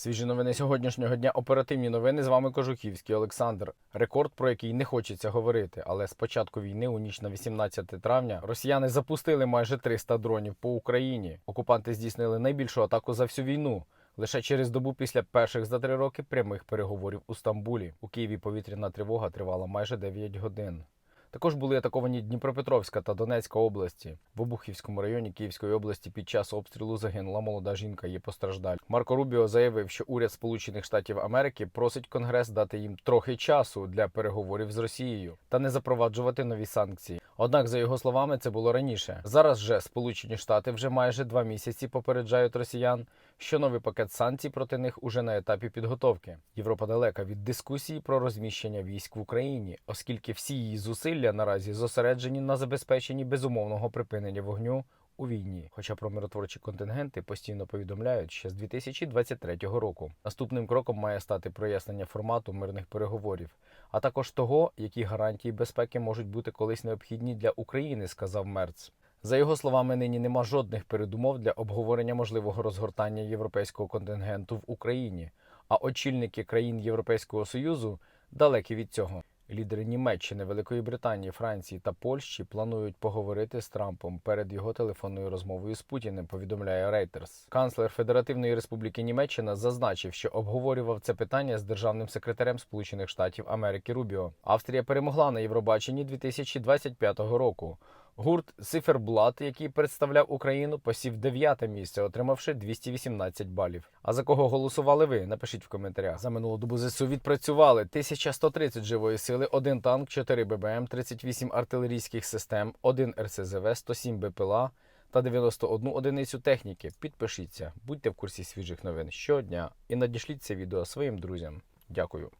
Свіжі новини сьогоднішнього дня. Оперативні новини. З вами Кожухівський Олександр. Рекорд, про який не хочеться говорити. Але з початку війни, у ніч на 18 травня, росіяни запустили майже 300 дронів по Україні. Окупанти здійснили найбільшу атаку за всю війну. Лише через добу після перших за три роки прямих переговорів у Стамбулі. У Києві повітряна тривога тривала майже 9 годин. Також були атаковані Дніпропетровська та Донецька області. В Обухівському районі Київської області під час обстрілу загинула молода жінка. Є постраждалі. Марко Рубіо заявив, що уряд Сполучених Штатів Америки просить Конгрес дати їм трохи часу для переговорів з Росією та не запроваджувати нові санкції. Однак, за його словами, це було раніше. Зараз же Сполучені Штати вже майже два місяці попереджають росіян, що новий пакет санкцій проти них уже на етапі підготовки. Європа далека від дискусії про розміщення військ в Україні, оскільки всі її зусилля наразі зосереджені на забезпеченні безумовного припинення вогню у війні. Хоча про миротворчі контингенти постійно повідомляють ще з 2023 року. Наступним кроком має стати прояснення формату мирних переговорів, а також того, які гарантії безпеки можуть бути колись необхідні для України, сказав Мерц. За його словами, нині нема жодних передумов для обговорення можливого розгортання європейського контингенту в Україні, а очільники країн Європейського союзу далекі від цього. Лідери Німеччини, Великої Британії, Франції та Польщі планують поговорити з Трампом перед його телефонною розмовою з Путіним. Повідомляє Reuters. Канцлер Федеративної Республіки Німеччина зазначив, що обговорював це питання з державним секретарем Сполучених Штатів Америки Рубіо. Австрія перемогла на Євробаченні 2025 року. Гурт Циферблат, який представляв Україну, посів дев'яте місце, отримавши 218 балів. А за кого голосували ви? Напишіть в коментарях. За минулу добу ЗСУ відпрацювали 1130 живої сили, 1 танк, 4 ББМ, 38 артилерійських систем, 1 РСЗВ, 107 БПЛА та 91 одиницю техніки. Підпишіться, будьте в курсі свіжих новин щодня і надішліть це відео своїм друзям. Дякую.